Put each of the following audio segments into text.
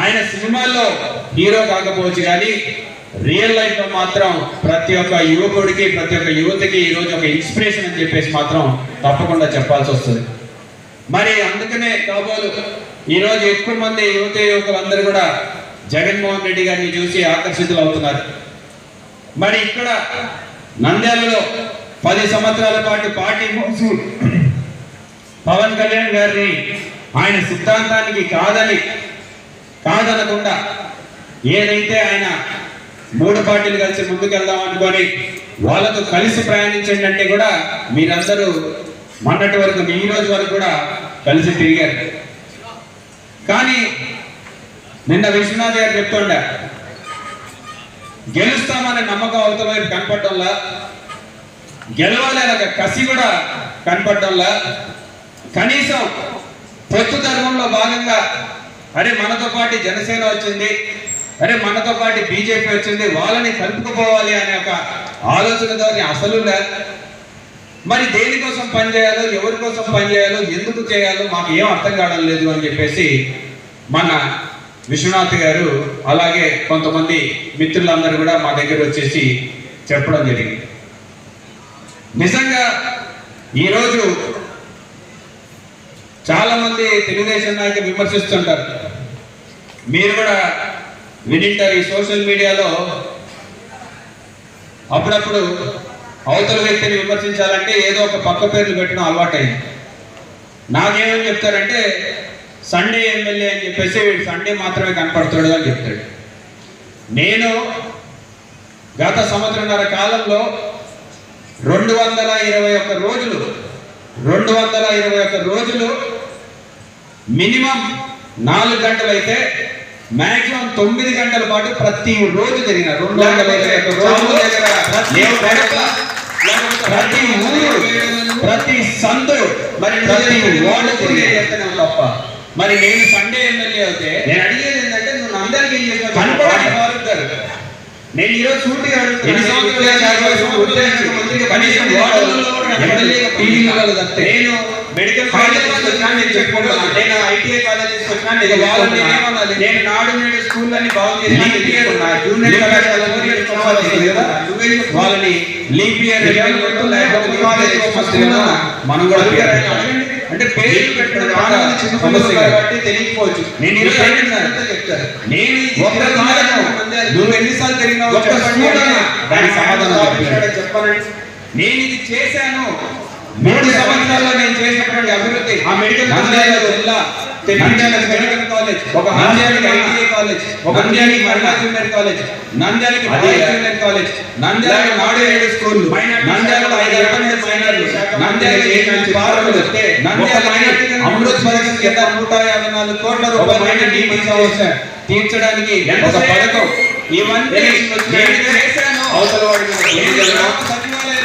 ఆయన సినిమాల్లో హీరో కాకపోవచ్చు కానీ రియల్ లైఫ్లో మాత్రం ప్రతి ఒక్క యువకుడికి ప్రతి ఒక్క యువతకి ఈ రోజు ఒక ఇన్స్పిరేషన్ అని చెప్పేసి మాత్రం తప్పకుండా చెప్పాల్సి వస్తుంది. మరి అందుకనే కాబోలు ఈ రోజు ఎక్కువ మంది యువత యువకులందరూ కూడా జగన్మోహన్ రెడ్డి గారిని చూసి ఆకర్షితులు అవుతున్నారు. మరి ఇక్కడ నంద్యాలలో పది సంవత్సరాల పాటు పార్టీ మోసి పవన్ కళ్యాణ్ గారిని ఆయన సిద్ధాంతానికి కాదని కాదనకుండా ఏదైతే ఆయన మూడు పార్టీలు కలిసి ముందుకెళ్దాం అనుకొని వాళ్ళతో కలిసి ప్రయాణించండి అంటే కూడా మీరందరూ మొన్నటి వరకు ఈ రోజు వరకు కూడా కలిసి తిరిగారు. కానీ నిన్న విశ్వనాథ్ గారు చెప్తుండ గెలుస్తామనే నమ్మకం అవతల కనపడటంలా గెలవాలి కసి కూడా కనపడటంలా కనీసం పొత్తు ధర్మంలో భాగంగా అరే మనతో పాటు జనసేన వచ్చింది. అరే మనతో పాటు బీజేపీ వచ్చింది. వాళ్ళని కలుపుకుపోవాలి అనే ఒక ఆలోచనతో అసలు లేదు మరి దేనికోసం పనిచేయాలో ఎవరి కోసం పనిచేయాలో ఎందుకు చేయాలో మాకు ఏం అర్థం కావడం లేదు అని చెప్పేసి మన విశ్వనాథ్ గారు అలాగే కొంతమంది మిత్రులందరూ కూడా మా దగ్గర వచ్చేసి చెప్పడం జరిగింది. నిజంగా ఈరోజు చాలా మంది తెలుగుదేశం నాయకులు విమర్శిస్తుంటారు. మీరు కూడా వినింటారు ఈ సోషల్ మీడియాలో అప్పుడప్పుడు అవతల వ్యక్తిని విమర్శించాలంటే ఏదో ఒక పక్క పేర్లు పెట్టడం అలవాటైంది. నాకేమని చెప్తారంటే సండే ఎమ్మెల్యే అని చెప్పేసి వీడు సండే మాత్రమే కనపడతాడు అని చెప్తాడు. నేను గత సంవత్సరంన్నర కాలంలో రెండు వందల ఇరవై ఒక్క రోజులు రెండు వందల ఇరవై ఒక్క రోజులు మినిమం నాలుగు గంటలు అయితే మాక్సిమం తొమ్మిది గంటల పాటు ప్రతి రోజు జరిగిన రెండు గడప, ప్రతి ఊరు ప్రతి సందు మరి ప్రతి వార్డు తిరిగి తప్ప. మరి నేను సండే ఎమ్మెల్యే అయితే నేను అడిగేది ఏంటంటే నువ్వు అందరికీ ఏం చేసావు కనపడాలి వారుతారు నేను ఈరోజు సూటిగా మంత్రిగా కనీసం. నేను మెడికల్ కాలేజ్ తీసుకొచ్చినా నేను చెప్పుకుంటున్నా నేను ఐటీఐ కాలేజ్ తీసుకొచ్చినా నేను? నేను నాడు నేడు స్కూల్ అన్ని బాగు చేసి జూనియర్? వాళ్ళని లీప్ ఇయర్ మనం కూడా. అంటే పేరు పెట్టడం చిన్న సమస్య. కాబట్టి తెలియకపోవచ్చు. నేను చెప్తాను? నేను ఒక్క కారణం, నువ్వు ఎన్నిసార్లు సమాధానం. చెప్పాలండి నేను ఇది చేశాను. మూడు సంవత్సరాల్లో నేను చేసినటువంటి అభివృద్ధి ఆ మెడికల్ నంద్యాల కాలేజ్ జిల్లా మెడికల్ కాలేజ్ ఒక నంద్యాలకి ఐటీఐ కాలేజ్ ఒక నంద్యాలకి జూనియర్ కాలేజ్ నంద్యాలకి జూనియర్ కాలేజ్ నంద్యాలకి నాడు ఏడు స్కూల్ నంద్యాలలో ఐదు అర్బన్ మైనర్లు నంద్యాలకి ఎనిమిది పార్కులు నంద్యాలకి అమృత్ పథకం కింద నూట యాభై నాలుగు కోట్ల రూపాయలు డీపీ సమస్య తీర్చడానికి ఒక పథకం. ఇవన్నీ నేను చేశాను?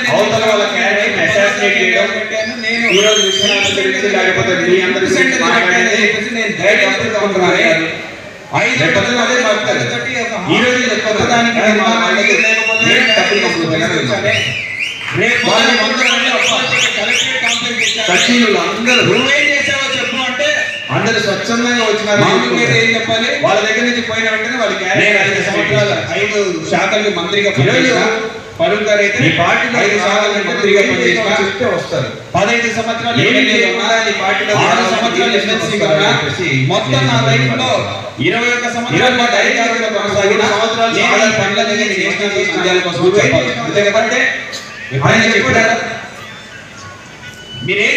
అవతల వాళ్ళ చేయడం ఈ రోజు విశ్వనాథ్ గురించి లేకపోతే మీ అందరి ఐదు పదవులు అదే మాట్లాడతారు ఈ రోజు కొత్త దానికి. రేపు. సచివులు అందరూ నువ్వేం చేసావో చెప్పు అంటే అందరు స్వచ్ఛందంగా వచ్చినారు మీద ఏం చెప్పాలి? వాళ్ళ దగ్గర నుంచి పోయిన వెంటనే వాళ్ళకి ఐదు శాఖలకు మంత్రిగా పరువు గారు అయితే ఈ పార్టీలో ఐదు శాఖలకు మంత్రిగా పనిచేసిన చెప్తే వస్తారు. పదహైదు సంవత్సరాలు ఏమి ఈ పార్టీలో ఆరు సంవత్సరాలు మొత్తం నా లైఫ్లో ఇరవై ఒక్క సంవత్సరాల అధికారంలో కొనసాగిన సంవత్సరాలు చాలా కోసం? అంతే కదంటే ఆయన చెప్పాడా. మీరేం.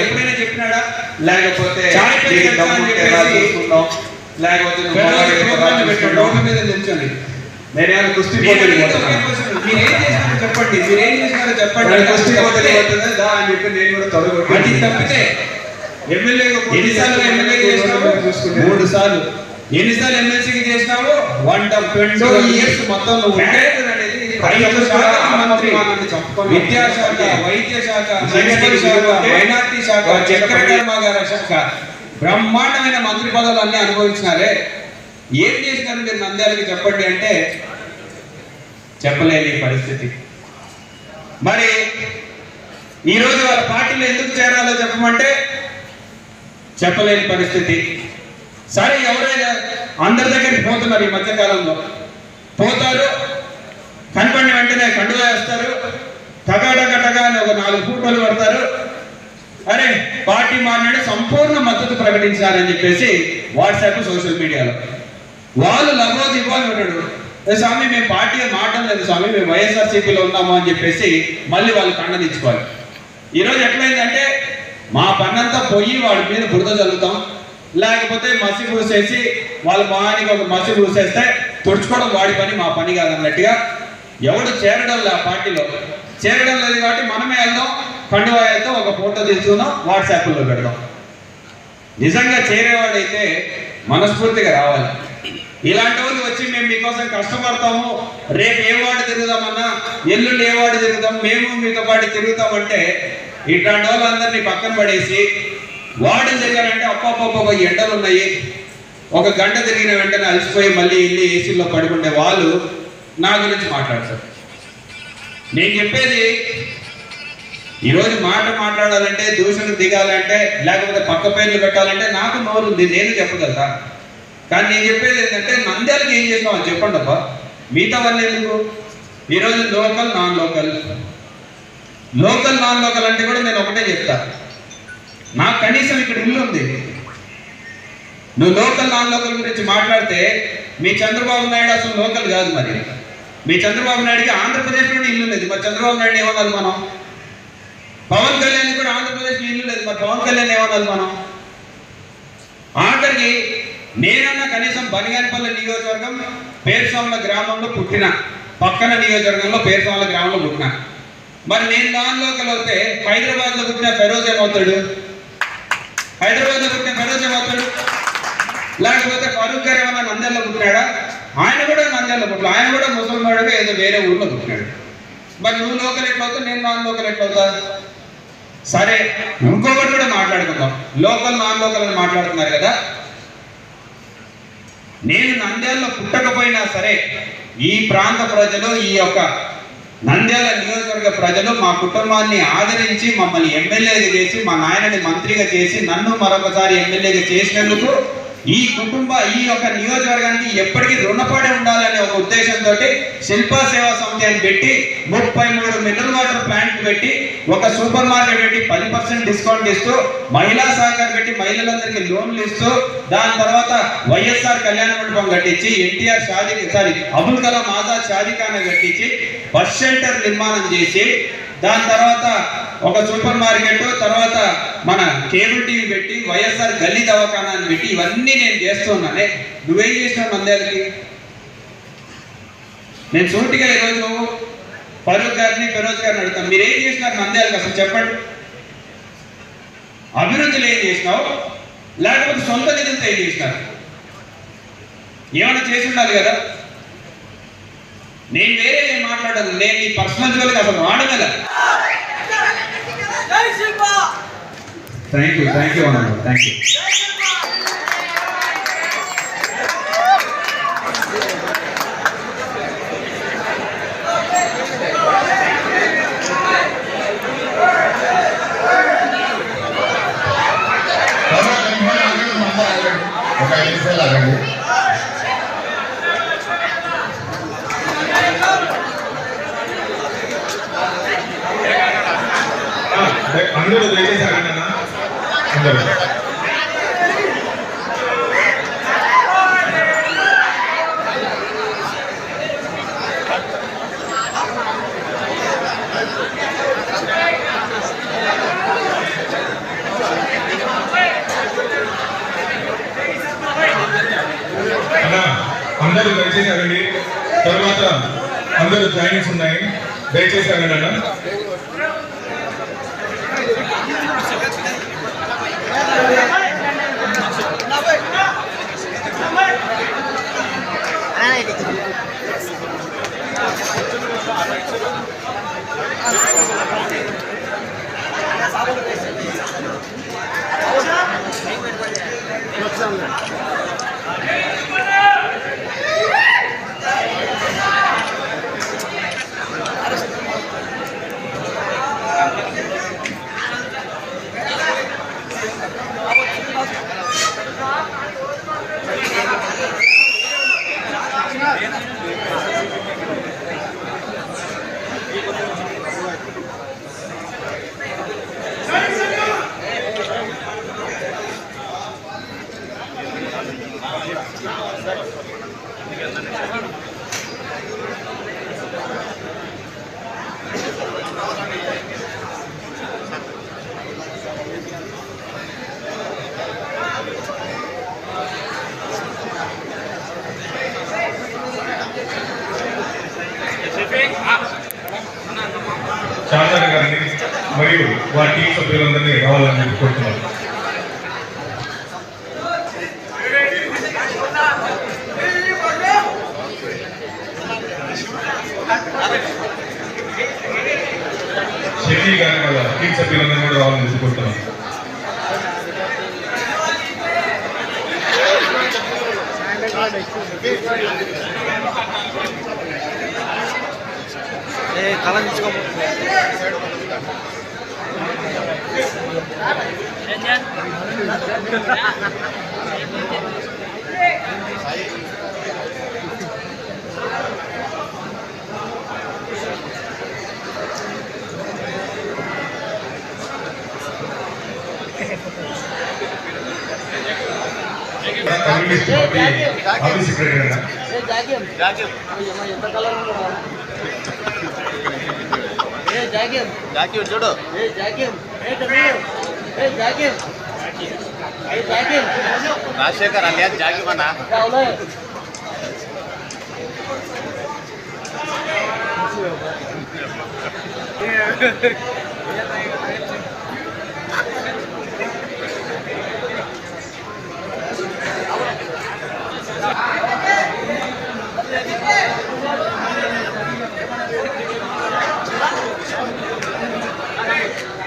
ఎప్పుడైనా చెప్పినాడా? లేకపోతే లేకపోతే చూసుకుంటాం? రోడ్డు మీద నిల్చొని నేనేమైనా కుస్తీ చేశారో చెప్పండి. మీరేం చేశారో చెప్పండి. కుస్తీ దా అని చెప్పి నేను కూడా అది తొడగొట్టి తప్పితే ఎమ్మెల్యేగా ఎన్నిసార్లు ఎమ్మెల్యే చేసినావు? మూడు సార్లు ఎన్నిసార్లు ఎమ్మెల్సీకి చేసినావు? వన్ ట్వంటీ ఇయర్స్ మొత్తం మంత్రి. విద్యాశాఖ వైద్య శాఖ మైనార్టీ శాఖ వారు చక్ర చెప్పండి. కర్మాగార శాఖ. బ్రహ్మాండమైన మంత్రి పదవులు అన్ని అనుభవించినారే. ఏం చేసినారు మీరు నంద్యాలకి చెప్పండి అంటే చెప్పలేని పరిస్థితి. మరి ఈరోజు వాళ్ళ పార్టీలో ఎందుకు చేరాలో చెప్పమంటే చెప్పలేని పరిస్థితి. సరే ఎవరైనా అందరి దగ్గరికి పోతున్నారు ఈ మధ్యకాలంలో. పోతారు కనపడిన వెంటనే కండువా వేస్తారు టగాటగా అని ఒక నాలుగు ఫోటోలు పడతారు. అరే పార్టీ మారినాడు సంపూర్ణ మద్దతు ప్రకటించారని చెప్పేసి వాట్సాప్ సోషల్ మీడియాలో. వాళ్ళు లగోజ్ ఇవ్వాలి ఉంటాడు స్వామి మేము పార్టీ మాటం లేదు స్వామి మేము వైఎస్ఆర్సీపీలో ఉన్నాము అని చెప్పేసి మళ్ళీ వాళ్ళు ఖండనిచ్చుకోవాలి ఈరోజు ఎట్లయిందంటే మా పన్నంతా పోయి వాడి మీద బురద చల్లుతాం లేకపోతే మసి పూసేసి వాళ్ళ మొహానికి ఒక మసి పూసేస్తే తుడుచుకోవడం వాడి పని మా పని కాదన్నట్టుగా ఎవడు చేరడం లే పార్టీలో. చేరడం లేదు కాబట్టి మనమే వెళ్దాం కండువా ఒక ఫోటో తీసుకుందాం వాట్సాప్లో పెడదాం. నిజంగా చేరేవాడైతే మనస్ఫూర్తిగా రావాలి. ఇలాంటి వాళ్ళు వచ్చి మేము మీకోసం కష్టపడతాము. రేపు ఏ వాడు తిరుగుదామన్నా ఎల్లుండి ఏ వాడు తిరుగుతాం మేము మీతో పాటు తిరుగుతామంటే ఇట్లాంటి వాళ్ళందరినీ పక్కన పడేసి వార్డు తిరిగారంటే అప్పప్ప ఎండలు ఉన్నాయి ఒక గంట తిరిగిన వెంటనే అలసిపోయి మళ్ళీ వెళ్ళి ఏసీలో పడుకుండే వాళ్ళు నా గురించి మాట్లాడతారు. నేను చెప్పేది ఈరోజు మాట మాట్లాడాలంటే దూషణ దిగాలంటే లేకపోతే పక్క పేర్లు పెట్టాలంటే నాకు నోరు ఉంది నేను చెప్పగలుగుతా. కానీ నేను చెప్పేది ఏంటంటే నంద్యాలకి ఏం చేసినావు అని చెప్పండి అబ్బా. మిగతా వాళ్ళు ఎందుకు? ఈరోజు local non local. Local non local అంటే కూడా నేను ఒకటే చెప్తా. నాకు కనీసం ఇక్కడ ఇల్లు ఉంది. నువ్వు లోకల్ నాన్ లోకల్ గురించి మాట్లాడితే మీ చంద్రబాబు నాయుడు అసలు లోకల్ కాదు మరి. మీ చంద్రబాబు నాయుడికి ఆంధ్రప్రదేశ్ నుండి ఇల్లు లేదు మరి చంద్రబాబు నాయుడు ఏమన్నది మనం? పవన్ కళ్యాణ్ కూడా ఆంధ్రప్రదేశ్ ఇల్లు లేదు. మరి పవన్ కళ్యాణ్ ఏమన్నది మనం? ఆఖరికి నేనన్నా కనీసం బనిగానిపల్లి నియోజకవర్గం పేర్స్వాముల గ్రామంలో పుట్టిన పక్కన నియోజకవర్గంలో పేర్స్వాముల గ్రామంలో పుట్టిన. మరి నేను దానిలోకి వెళ్తే హైదరాబాద్లో పుట్టిన ఫెరోజ్ ఏమవుతాడు? హైదరాబాద్లో పుట్టిన ఫెరోజ్ ఏమవుతాడు? లేకపోతే ఫరూక్ గారు ఏమన్నా నంద్యాలలో పుట్టినాడా? ఆయన కూడా నంద్యాలలో పుట్టిన ఆయన కూడా ముసలిమాడుగా ఏదో వేరే ఊళ్ళో పుట్టినాడు. మరి నువ్వు లోకల్ ఎట్లవుతావు నేను నాన్ లోకల్ ఎట్లవుతా సరే ఇంకొకటి కూడా మాట్లాడుకుందాం. లోకల్ నాన్ లోకల్ అని మాట్లాడుతున్నారు కదా? నేను నంద్యాలలో పుట్టకపోయినా సరే ఈ ప్రాంత ప్రజలు ఈ యొక్క నంద్యాల నియోజకవర్గ ప్రజలు మా కుటుంబాన్ని ఆదరించి మమ్మల్ని ఎమ్మెల్యేగా చేసి మా నాయనని మంత్రిగా చేసి నన్ను మరొకసారి ఎమ్మెల్యేగా చేసినందుకు ఈ కుటుంబ ఈ యొక్క నియోజకవర్గానికి ఎప్పటికీ రుణపడి ఉండాలనే ఒక ఉద్దేశంతో శిల్పా సేవా సమితి అని పెట్టి ముప్పై మూడు మినరల్ వాటర్ ప్లాంట్ పెట్టి ఒక సూపర్ మార్కెట్ పెట్టి పది పర్సెంట్ డిస్కౌంట్ ఇస్తూ మహిళా సహకారం పెట్టి మహిళలందరికీ లోన్లు ఇస్తూ దాని తర్వాత వైఎస్ఆర్ కళ్యాణ మండపం కట్టించి ఎన్టీఆర్ షాజీ సారీ అబుల్ కలాం ఆజాద్ ఖాన్ కట్టించి బస్ సెంటర్ నిర్మాణం చేసి దాని తర్వాత ఒక సూపర్ మార్కెట్ తర్వాత మన కేబుల్ టీవీ పెట్టి వైఎస్ఆర్ గల్లీ దవాఖానా అని పెట్టి ఇవన్నీ నేను చేస్తున్నానే. నువ్వేం చేసినావు మందేళ్ళకి నేను సూటిగా ఈరోజు ఫరూక్ గారిని ఫిరోజ్ గారిని అడుగుతాను. మీరు ఏం చేసినారు మందేళ్ళకి అసలు చెప్పండి. అభివృద్ధిలో ఏం చేసినావు? లేకపోతే సొంత నిధులతో ఏం చేసినారు? ఏమైనా చేసి ఉండాలి కదా? నేను వేరే ఏం మాట్లాడాను. నేను నీ పర్సనల్ జోలికి అసలు వాడగల థ్యాంక్ యూ థ్యాంక్ యూ అన్న థ్యాంక్ యూ ఒక ఐదు నిమిషాలు ఆగండి. అందరూ దయచేసి అన్న? అందరూ. దయచేసారండి అందరూ దయచేసి తర్వాత అందరూ జాయిన్స్ ఉన్నాయి. దయచేసి ఆగండి అన్న. Yeah. శాంతన గారిని మరియు వారి టీం సభ్యులందరినీ రావాలని చెప్పి కోరుతున్నాను. శెట్టి గారి వాళ్ళ టీం సభ్యులందరినీ కూడా రావాలని చెప్పి కోరుతున్నాను. Habis jangan Jagim. Jagim. Oh iya, mah yang terkalah. జాకీ చూడు. ఏ జాగ్యం ఏ టమీర్ ఏ జాగ్యం ఏ జాగ్యం రాజశేఖర్ అలియా జాకీ మన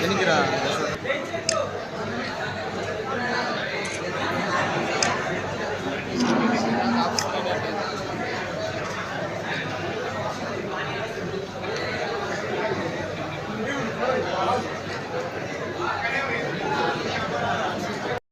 நினைக்கிறா